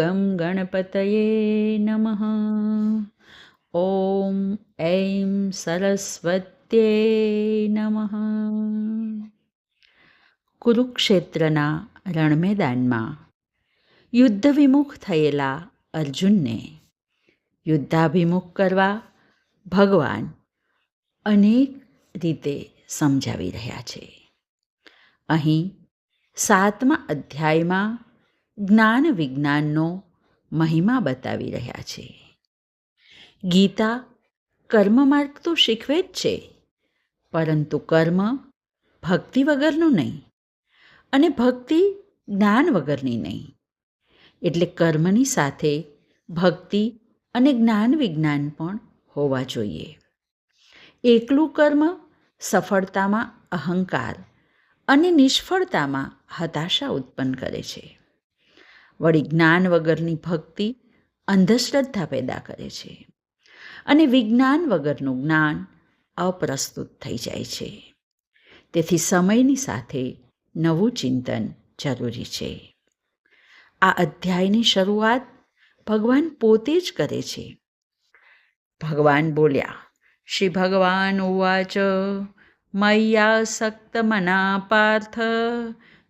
ગમ ગણપતયે નમઃ ઓમ ઐં સરસ્વત્યે નમઃ કુરુક્ષેત્રના રણમેદાનમાં યુદ્ધ વિમુખ થયેલા અર્જુનને યુદ્ધાભિમુખ કરવા ભગવાન અનેક રીતે સમજાવી રહ્યા છે. અહીં સાતમા અધ્યાયમાં જ્ઞાન વિજ્ઞાનનો મહિમા બતાવી રહ્યા છે. ગીતા કર્મ માર્ગ તો શીખવે જ છે, પરંતુ કર્મ ભક્તિ વગરનું નહીં અને ભક્તિ જ્ઞાન વગરની નહીં. એટલે કર્મની સાથે ભક્તિ અને જ્ઞાન વિજ્ઞાન પણ હોવા જોઈએ. એકલું કર્મ સફળતામાં અહંકાર અને નિષ્ફળતામાં હતાશા ઉત્પન્ન કરે છે. વળી જ્ઞાન વગરની ભક્તિ અંધશ્રદ્ધા પેદા કરે છે. અને વિજ્ઞાન વગરનું જ્ઞાન અપ્રસ્તુત થઈ જાય છે. તેથી સમયની સાથે નવું ચિંતન જરૂરી છે. આ અધ્યાયની શરૂઆત ભગવાન પોતે જ કરે છે. ભગવાન બોલ્યા, શ્રી ભગવાન ઉવાચ, મૈયા સક્ત મના પાર્થ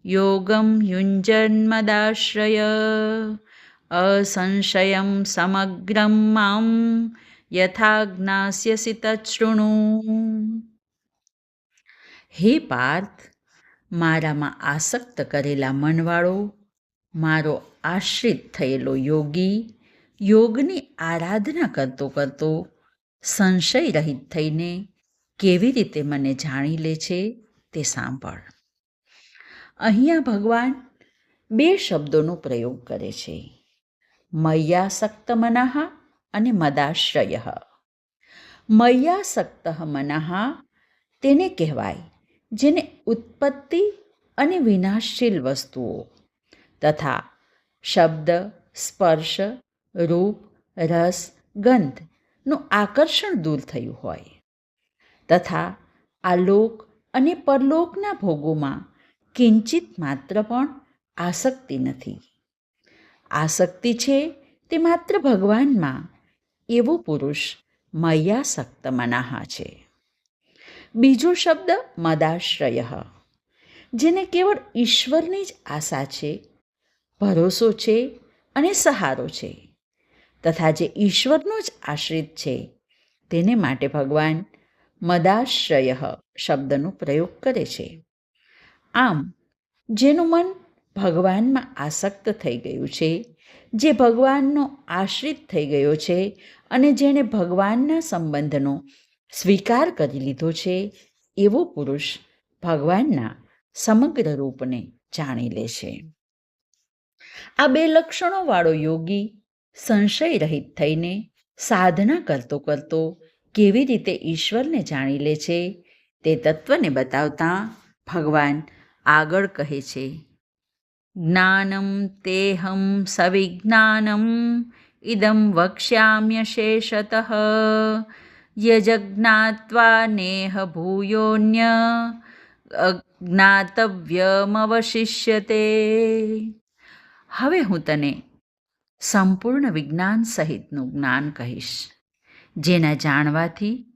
યોગમ યુંજન્મદાશ્રય અસંશયમ સમગ્રમ મામ યથા તૃણુ હે પાર્થ મારામાં આસક્ત કરેલા મનવાળો મારો આશ્રિત થયેલો યોગી યોગની આરાધના કરતો કરતો સંશય રહિત થઈને કેવી રીતે મને જાણી લે છે તે સાંભળ અહીંયા ભગવાન બે શબ્દોનો પ્રયોગ કરે છે. મય્યાસક્ત મનાહ અને મદાશ્રય. મય્યાસક્ત મનાહ તેને કહેવાય, જેને ઉત્પત્તિ અને વિનાશશીલ વસ્તુઓ તથા શબ્દ, સ્પર્શ, રૂપ, રસ ગંધનું આકર્ષણ દૂર થયું હોય તથા આ લોક અને પરલોકના ભોગોમાં કિંચિત માત્ર પણ આસક્તિ નથી. આસક્તિ છે તે માત્ર ભગવાનમાં, એવો પુરુષ મયાસક્ત મનાહા છે. બીજો શબ્દ મદાશ્રય. જેને કેવળ ઈશ્વરની જ આશા છે, ભરોસો છે અને સહારો છે. તથા જે ઈશ્વરનો જ આશ્રિત છે, તેને માટે ભગવાન મદાશ્રય શબ્દનો પ્રયોગ કરે છે. આમ, જેનું મન ભગવાનમાં આસક્ત થઈ ગયું છે, જે ભગવાનનો આશ્રિત થઈ ગયો છે અને જેણે ભગવાનના સંબંધનો સ્વીકાર કરી લીધો છે, એવો પુરુષ ભગવાનના સમગ્ર રૂપને જાણી લે છે. આ બે લક્ષણોવાળો યોગી સંશય રહિત થઈને સાધના કરતો કરતો કેવી રીતે ઈશ્વરને જાણી લે છે, તે તત્વને બતાવતા ભગવાન આગળ કહે છે, જ્ઞાનમ તેહમ સવિજ્ઞાનમ ઇદમ વક્ષ્યામ્યશેષતઃ યજજ્ઞાત્વા નેહ ભૂયોન્ય જ્ઞાતવ્યમવશિષ્યતે હવે હું તને સંપૂર્ણ વિજ્ઞાન સહિતનું જ્ઞાન કહીશ, જેના જાણવાથી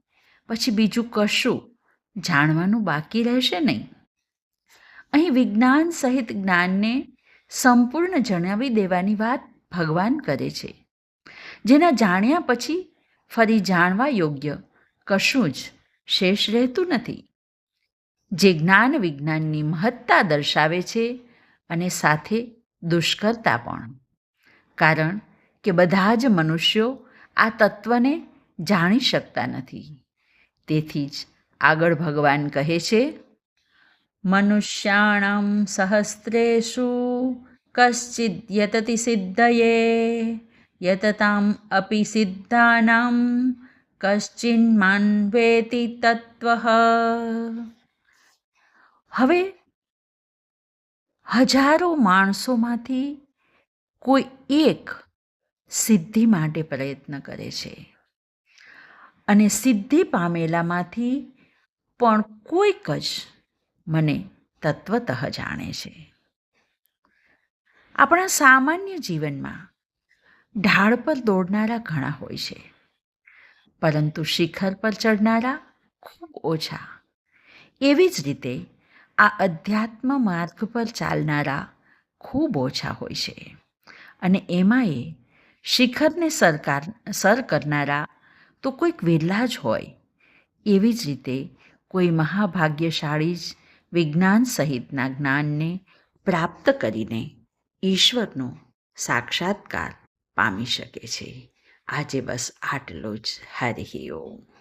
પછી બીજું કશું જાણવાનું બાકી રહેશે નહીં. અહીં વિજ્ઞાન સહિત જ્ઞાનને સંપૂર્ણ જણાવી દેવાની વાત ભગવાન કરે છે. જેના જાણ્યા પછી ફરી જાણવા યોગ્ય કશું જ શેષ રહેતું નથી. જે જ્ઞાન વિજ્ઞાનની મહત્તા દર્શાવે છે અને સાથે દુષ્કરતા પણ. કારણ કે બધા જ મનુષ્યો આ તત્વને જાણી શકતા નથી. તેથી જ આગળ ભગવાન કહે છે મનુષ્યાણામ સહસ્રેષુ કશ્ચિદ યતતિ સિદ્ધયે યતતામ અપી સિદ્ધાનામ કશ્ચિન માન વેતિ તત્વ હવે હજારો માણસોમાંથી કોઈ એક સિદ્ધિ માટે પ્રયત્ન કરે છે અને સિદ્ધિ પામેલામાંથી પણ કોઈક જ મને તત્વતઃ જાણે છે. આપણા સામાન્ય જીવનમાં ઢાળ પર દોડનારા ઘણા હોય છે. પરંતુ શિખર પર ચડનારા ખૂબ ઓછા. એવી જ રીતે આ અધ્યાત્મ માર્ગ પર ચાલનારા ખૂબ ઓછા હોય છે. અને એમાંય શિખરને સરકાર, સર કરનારા તો કોઈક વિરલા જ હોય. એવી જ રીતે કોઈ મહાભાગ્યશાળી જ વિજ્ઞાન સહિતના જ્ઞાનને પ્રાપ્ત કરીને ઈશ્વરનો સાક્ષાત્કાર પામી શકે છે. આજે બસ આટલું જ. હરિ ઓમ.